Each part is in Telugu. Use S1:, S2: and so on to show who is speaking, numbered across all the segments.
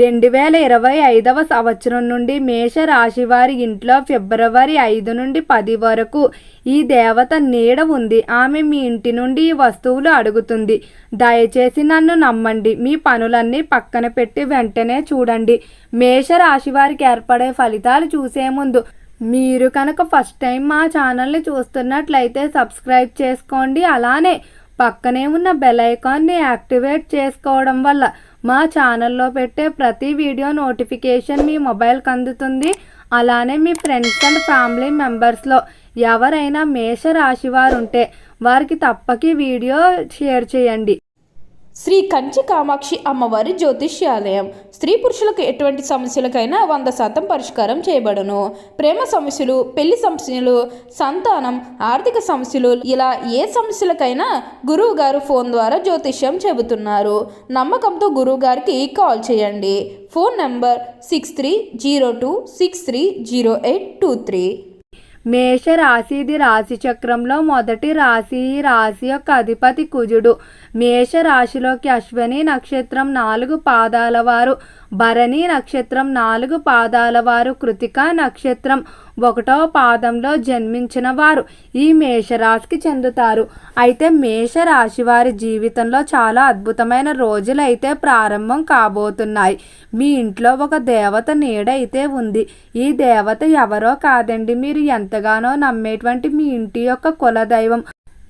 S1: రెండు వేల ఇరవై ఐదవ సంవత్సరం నుండి మేష రాశి వారి ఇంట్లో ఫిబ్రవరి ఐదు నుండి పది వరకు ఈ దేవత నీడ ఉంది. ఆమె మీ ఇంటి నుండి ఈ వస్తువులు అడుగుతుంది. దయచేసి నన్ను నమ్మండి. మీ పనులన్నీ పక్కన పెట్టి వెంటనే చూడండి. మేష రాశి వారికి ఏర్పడే ఫలితాలు చూసే ముందు మీరు కనుక ఫస్ట్ టైం మా ఛానల్ని చూస్తున్నట్లయితే సబ్స్క్రైబ్ చేసుకోండి. అలానే పక్కనే ఉన్న బెల్ ఐకాన్ని యాక్టివేట్ చేసుకోవడం వల్ల మా ఛానల్లో పెట్టే ప్రతి వీడియో నోటిఫికేషన్ మీ మొబైల్కి అందుతుంది. అలానే మీ ఫ్రెండ్స్ అండ్ ఫ్యామిలీ మెంబర్స్లో ఎవరైనా మేష రాశి వారు ఉంటే వారికి తప్పకి వీడియో షేర్ చేయండి.
S2: శ్రీ కంచి కామాక్షి అమ్మవారి జ్యోతిష్యాలయం. స్త్రీ పురుషులకు ఎటువంటి సమస్యలకైనా వంద శాతం పరిష్కారం చేయబడును. ప్రేమ సమస్యలు పెళ్ళి సమస్యలు సంతానం ఆర్థిక సమస్యలు ఇలా ఏ సమస్యలకైనా గురువు గారు ఫోన్ ద్వారా జ్యోతిష్యం చెబుతున్నారు. నమ్మకంతో గురువు గారికి కాల్ చేయండి. Phone number six three zero two six three zero eight two three.
S1: మేష రాశి ఇది చక్రంలో మొదటి రాశి ఈ రాశి యొక్క అధిపతి కుజుడు. మేష రాశిలోకి అశ్వని నక్షత్రం నాలుగు పాదాల వారు భరణి నక్షత్రం నాలుగు పాదాల వారు కృతిక నక్షత్రం ఒకటో పాదంలో జన్మించిన వారు. ఈ మేషరాశికి చెందుతారు. అయితే మేషరాశి వారి జీవితంలో చాలా అద్భుతమైన రోజులు అయితే ప్రారంభం కాబోతున్నాయి. మీ ఇంట్లో ఒక దేవత నీడ అయితే ఉంది. ఈ దేవత ఎవరో కాదండి. మీరు ఎంతగానో నమ్మేటువంటి మీ ఇంటి యొక్క కులదైవం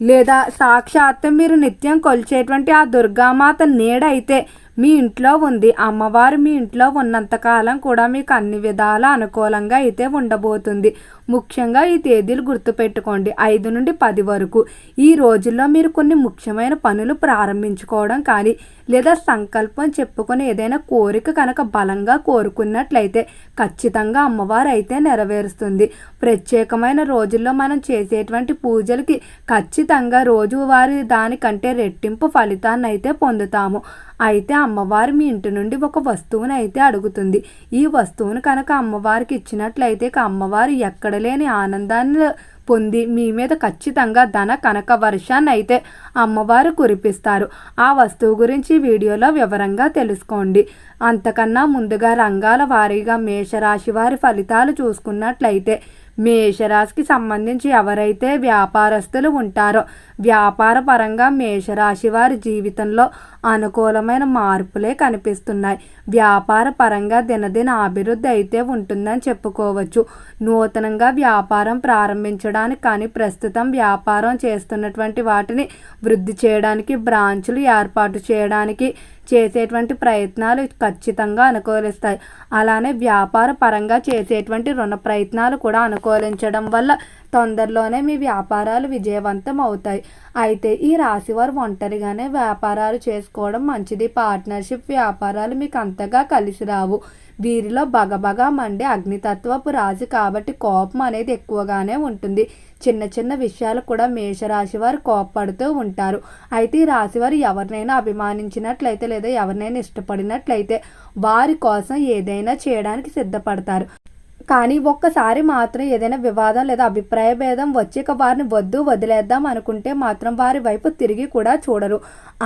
S1: లేదా సాక్షాత్తు మీరు నిత్యం కొలిచేటువంటి ఆ దుర్గామాత నీడ అయితే మీ ఇంట్లో ఉంది అమ్మవారు మీ ఇంట్లో ఉన్నంతకాలం కూడా మీకు అన్ని విధాల అనుకూలంగా అయితే ఉండబోతుంది. ముఖ్యంగా ఈ తేదీలు గుర్తుపెట్టుకోండి ఐదు నుండి పది వరకు. ఈ రోజుల్లో మీరు కొన్ని ముఖ్యమైన పనులు ప్రారంభించుకోవడం కానీ లేదా సంకల్పం చెప్పుకుని ఏదైనా కోరిక కనుక బలంగా కోరుకున్నట్లయితే ఖచ్చితంగా అమ్మవారు అయితే నెరవేరుస్తుంది. ప్రత్యేకమైన రోజుల్లో మనం చేసేటువంటి పూజలకి ఖచ్చితంగా రోజువారి దానికంటే రెట్టింపు ఫలితాన్ని అయితే పొందుతాము. అయితే అమ్మవారు మీ ఇంటి నుండి ఒక వస్తువును అయితే అడుగుతుంది. ఈ వస్తువును కనుక అమ్మవారికి ఇచ్చినట్లయితే అమ్మవారు ఎక్కడ లేని ఆనందాన్ని పొంది మీ మీద ఖచ్చితంగా ధన కనక వర్షాన్ని అయితే అమ్మవారు కురిపిస్తారు. ఆ వస్తువు గురించి వీడియోలో వివరంగా తెలుసుకోండి. అంతకన్నా ముందుగా రంగాల వారీగా మేషరాశి వారి ఫలితాలు చూసుకున్నట్లయితే మేషరాశికి సంబంధించి ఎవరైతే వ్యాపారస్తులు ఉంటారో వ్యాపార పరంగా మేషరాశి వారి జీవితంలో అనుకూలమైన మార్పులే కనిపిస్తున్నాయి. వ్యాపార పరంగా దినదిన అభివృద్ధి అయితే ఉంటుందని చెప్పుకోవచ్చు. నూతనంగా వ్యాపారం ప్రారంభించడానికి కానీ ప్రస్తుతం వ్యాపారం చేస్తున్నటువంటి వాటిని వృద్ధి చేయడానికి బ్రాంచులు ఏర్పాటు చేయడానికి చేసేటువంటి ప్రయత్నాలు ఖచ్చితంగా అనుకూలిస్తాయి. అలానే వ్యాపార పరంగా చేసేటువంటి రుణ ప్రయత్నాలు కూడా అనుకూలించడం వల్ల తొందరలోనే మీ వ్యాపారాలు విజయవంతం అవుతాయి. అయితే ఈ రాశివారు ఒంటరిగానే వ్యాపారాలు చేసుకోవడం మంచిది. పార్ట్నర్షిప్ వ్యాపారాలు మీకు అంతగా కలిసి రావు. వీరిలో బగబగా మండే అగ్నితత్వపు రాశి కాబట్టి కోపం అనేది ఎక్కువగానే ఉంటుంది. చిన్న చిన్న విషయాలు కూడా మేషరాశి వారు కోపపడుతూ ఉంటారు. అయితే ఈ రాశి వారు ఎవరినైనా అభిమానించినట్లయితే లేదా ఎవరినైనా ఇష్టపడినట్లయితే వారి కోసం ఏదైనా చేయడానికి సిద్ధపడతారు. కానీ ఒక్కసారి మాత్రం ఏదైనా వివాదం లేదా అభిప్రాయ భేదం వచ్చి ఇక వారిని వద్దు వదిలేద్దాం అనుకుంటే మాత్రం వారి వైపు తిరిగి కూడా చూడరు.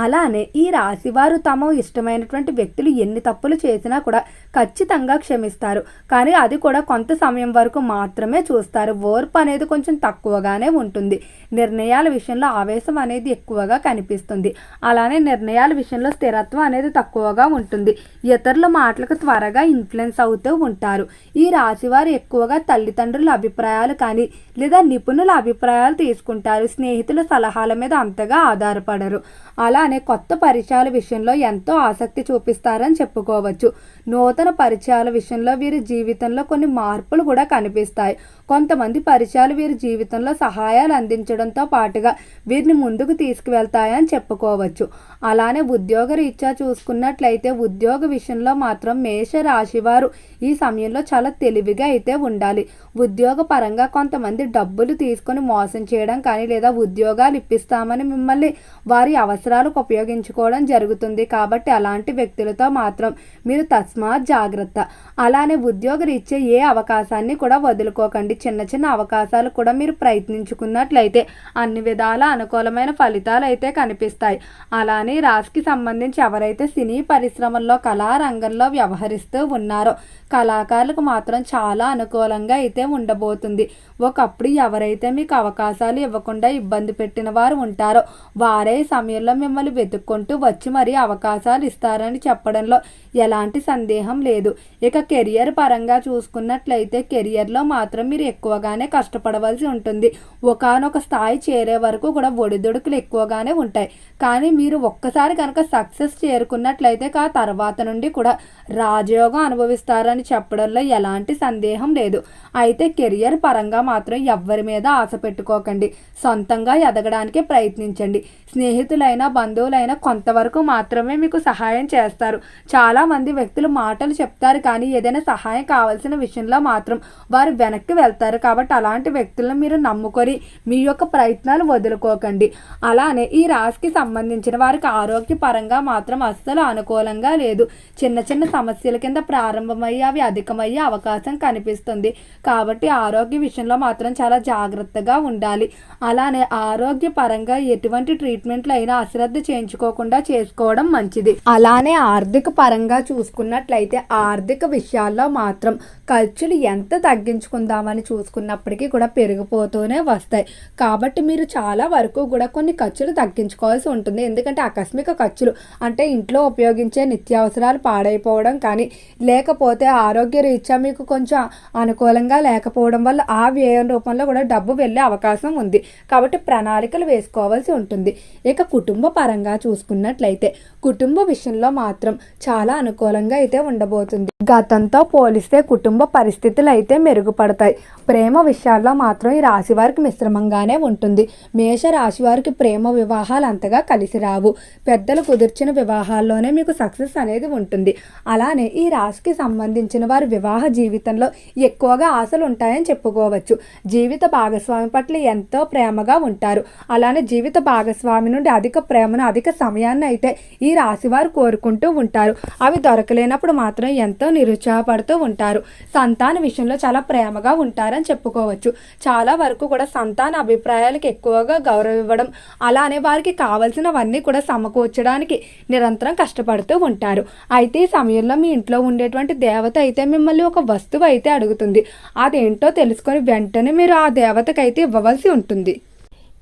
S1: అలానే ఈ రాశి వారు తమ ఇష్టమైనటువంటి వ్యక్తులు ఎన్ని తప్పులు చేసినా కూడా ఖచ్చితంగా క్షమిస్తారు. కానీ అది కూడా కొంత సమయం వరకు మాత్రమే చూస్తారు. ఓర్పు అనేది కొంచెం తక్కువగానే ఉంటుంది. నిర్ణయాల విషయంలో ఆవేశం అనేది ఎక్కువగా కనిపిస్తుంది. అలానే నిర్ణయాల విషయంలో స్థిరత్వం అనేది తక్కువగా ఉంటుంది. ఇతరుల మాటలకు త్వరగా ఇన్ఫ్లుయెన్స్ అవుతూ ఉంటారు. ఈ రాశి వారు ఎక్కువగా తల్లిదండ్రుల అభిప్రాయాలు కానీ లేదా నిపుణుల అభిప్రాయాలు తీసుకుంటారు. స్నేహితుల సలహాల మీద అంతగా ఆధారపడరు. అలానే కొత్త పరిచయాల విషయంలో ఎంతో ఆసక్తి చూపిస్తారని చెప్పుకోవచ్చు. నూతన పరిచయాల విషయంలో వీరి జీవితంలో కొన్ని మార్పులు కూడా కనిపిస్తాయి. కొంతమంది పరిచయాలు వీరి జీవితంలో సహాయాలు అందించడంతో పాటుగా వీరిని ముందుకు తీసుకువెళ్తాయని చెప్పుకోవచ్చు. అలానే ఉద్యోగ రీత్యా చూసుకున్నట్లయితే ఉద్యోగ విషయంలో మాత్రం మేష రాశివారు ఈ సమయంలో చాలా తెలివి తెలివిగా అయితే ఉండాలి. ఉద్యోగ పరంగా కొంతమంది డబ్బులు తీసుకొని మోసం చేయడం కానీ లేదా ఉద్యోగాలు ఇప్పిస్తామని మిమ్మల్ని వారి అవసరాలకు ఉపయోగించుకోవడం జరుగుతుంది. కాబట్టి అలాంటి వ్యక్తులతో మాత్రం మీరు తస్మాత్ జాగ్రత్త. అలానే ఉద్యోగరీత్యా ఏ అవకాశాన్ని కూడా వదులుకోకండి. చిన్న చిన్న అవకాశాలు కూడా మీరు ప్రయత్నించుకున్నట్లయితే అన్ని విధాల అనుకూలమైన ఫలితాలు అయితే కనిపిస్తాయి. అలానే రాశికి సంబంధించి ఎవరైతే సినీ పరిశ్రమల్లో కళారంగంలో వ్యవహరిస్తూ ఉన్నారో కళాకారులకు మాత్రం చాలా చాలా అనుకూలంగా అయితే ఉండబోతుంది. ఒకప్పుడు ఎవరైతే మీకు అవకాశాలు ఇవ్వకుండా ఇబ్బంది పెట్టిన వారు ఉంటారో వారే సమయంలో మిమ్మల్ని వెతుక్కుంటూ వచ్చి మరీ అవకాశాలు ఇస్తారని చెప్పడంలో ఎలాంటి సందేహం లేదు. ఇక కెరియర్ పరంగా చూసుకున్నట్లయితే కెరియర్లో మాత్రం మీరు ఎక్కువగానే కష్టపడవలసి ఉంటుంది. ఒకానొక స్థాయి చేరే వరకు కూడా ఒడిదుడుకులు ఎక్కువగానే ఉంటాయి. కానీ మీరు ఒక్కసారి కనుక సక్సెస్ చేరుకున్నట్లయితే ఆ తర్వాత నుండి కూడా రాజయోగం అనుభవిస్తారని చెప్పడంలో ఎలాంటి సందేహం సందేహం లేదు. అయితే కెరియర్ పరంగా మాత్రం ఎవ్వరి మీద ఆశ పెట్టుకోకండి. సొంతంగా ఎదగడానికి ప్రయత్నించండి. స్నేహితులైన బంధువులైన కొంతవరకు మాత్రమే మీకు సహాయం చేస్తారు. చాలామంది వ్యక్తులు మాటలు చెప్తారు కానీ ఏదైనా సహాయం కావాల్సిన విషయంలో మాత్రం వారు వెనక్కి వెళ్తారు కాబట్టి అలాంటి వ్యక్తులను మీరు నమ్ముకొని మీ యొక్క ప్రయత్నాలు వదులుకోకండి. అలానే ఈ రాశికి సంబంధించిన వారికి ఆరోగ్యపరంగా మాత్రం అస్సలు అనుకూలంగా లేదు. చిన్న చిన్న సమస్యల కింద ప్రారంభమయ్యి అవి అధికమయ్యే అవకాశం కనిపిస్తుంది. కాబట్టి ఆరోగ్య విషయంలో మాత్రం చాలా జాగ్రత్తగా ఉండాలి. అలానే ఆరోగ్యపరంగా ఎటువంటి ట్రీట్మెంట్లు అయినా అశ్రద్ధ చేయించుకోకుండా చేసుకోవడం మంచిది. అలానే ఆర్థిక పరంగా చూసుకున్నట్లయితే ఆర్థిక విషయాల్లో మాత్రం ఖర్చులు ఎంత తగ్గించుకుందామని చూసుకున్నప్పటికీ కూడా పెరిగిపోతూనే వస్తాయి. కాబట్టి మీరు చాలా వరకు కూడా కొన్ని ఖర్చులు తగ్గించుకోవాల్సి ఉంటుంది. ఎందుకంటే ఆకస్మిక ఖర్చులు అంటే ఇంట్లో ఉపయోగించే నిత్యావసరాలు పాడైపోవడం కానీ లేకపోతే ఆరోగ్య రీత్యా మీకు కొంచెం అనుకూలంగా లేకపోవడం వల్ల ఆ వ్యయం రూపంలో కూడా డబ్బు వెళ్ళే అవకాశం ఉంది. కాబట్టి ప్రణాళికలు వేసుకోవాల్సి ఉంటుంది. ఇక కుటుంబ పరంగా చూసుకున్నట్లయితే కుటుంబ విషయంలో మాత్రం చాలా అనుకూలంగా అయితే ఉండబోతుంది. గతంతో పోలిస్తే కుటుంబ పరిస్థితులు అయితే మెరుగుపడతాయి. ప్రేమ విషయాల్లో మాత్రం ఈ రాశి వారికి మిశ్రమంగానే ఉంటుంది. మేష రాశి వారికి ప్రేమ వివాహాలు అంతగా కలిసి రావు. పెద్దలు కుదిర్చిన వివాహాల్లోనే మీకు సక్సెస్ అనేది ఉంటుంది. అలానే ఈ రాశికి సంబంధించిన వారి వివాహ జీవితంలో ఎక్కువగా ఆశలు ఉంటాయని చెప్పుకోవచ్చు. జీవిత భాగస్వామి పట్ల ఎంతో ప్రేమగా ఉంటారు. అలానే జీవిత భాగస్వామి నుండి అధిక ప్రేమను అధిక సమయాన్ని అయితే ఈ రాశి వారు కోరుకుంటూ ఉంటారు. అవి దొరకలేనప్పుడు మాత్రం ఎంతో నిరుత్సాహపడుతూ ఉంటారు. సంతాన విషయంలో చాలా ప్రేమగా ఉంటారని చెప్పుకోవచ్చు. చాలా వరకు కూడా సంతాన అభిప్రాయాలకు ఎక్కువగా గౌరవం ఇవ్వడం అలానే వారికి కావలసినవన్నీ కూడా సమకూర్చడానికి నిరంతరం కష్టపడుతూ ఉంటారు. అయితే ఈ సమయంలో మీ ఇంట్లో ఉండేటువంటి దేవత అయితే మిమ్మల్ని ఒక వస్తువు అయితే అడుగుతుంది. అదేంటో తెలుసుకొని వెంటనే మీరు ఆ దేవతకైతే ఇవ్వవలసి ఉంటుంది.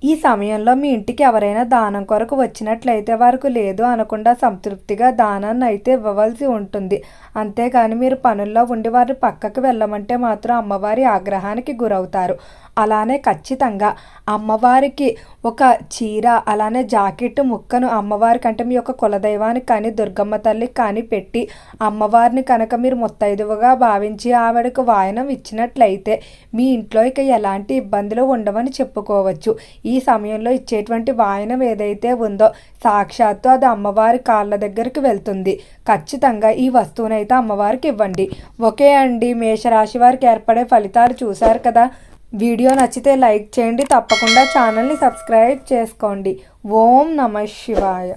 S1: ఈ సమయంలో మీ ఇంటికి ఎవరైనా దానం కొరకు వచ్చినట్లయితే వారికి లేదు అనకుండా సంతృప్తిగా దానాన్ని అయితే ఇవ్వవలసి ఉంటుంది. అంతేగాని మీరు పనుల్లో ఉండి వారిని పక్కకు వెళ్ళమంటే మాత్రం అమ్మవారి ఆగ్రహానికి గురవుతారు. అలానే ఖచ్చితంగా అమ్మవారికి ఒక చీర అలానే జాకెట్ ముక్కను అమ్మవారికి అంటే మీ యొక్క కులదైవానికి కానీ దుర్గమ్మ తల్లికి కానీ పెట్టి అమ్మవారిని కనుక మీరు ముత్తైదువుగా భావించి ఆవిడకు వాయనం ఇచ్చినట్లయితే మీ ఇంట్లో ఇక ఎలాంటి ఇబ్బందులు ఉండవని చెప్పుకోవచ్చు. ఈ సమయంలో ఇచ్చేటువంటి వాయనం ఏదైతే ఉందో సాక్షాత్తు అది అమ్మవారి కాళ్ళ దగ్గరికి వెళ్తుంది. ఖచ్చితంగా ఈ వస్తువునైతే అమ్మవారికి ఇవ్వండి. ఓకే అండి మేషరాశి వారికి ఏర్పడే ఫలితాలు చూశారు కదా? వీడియో నచ్చితే లైక్ చేయండి తప్పకుండా ఛానల్ని సబ్స్క్రైబ్ చేసుకోండి. ఓం నమ శివాయ.